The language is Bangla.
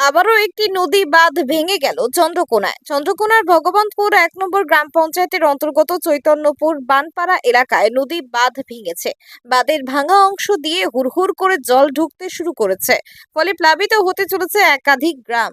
আবারও একটি নদী বাঁধ ভেঙে গেল চন্দ্রকোনায়। চন্দ্রকোনার ভগবন্তপুর এক নম্বর গ্রাম পঞ্চায়েতের অন্তর্গত চৈতন্যপুর বানপাড়া এলাকায় নদী বাঁধ ভেঙেছে। বাঁধের ভাঙা অংশ দিয়ে হুড়হুড় করে জল ঢুকতে শুরু করেছে। ফলে প্লাবিত হতে চলেছে একাধিক গ্রাম।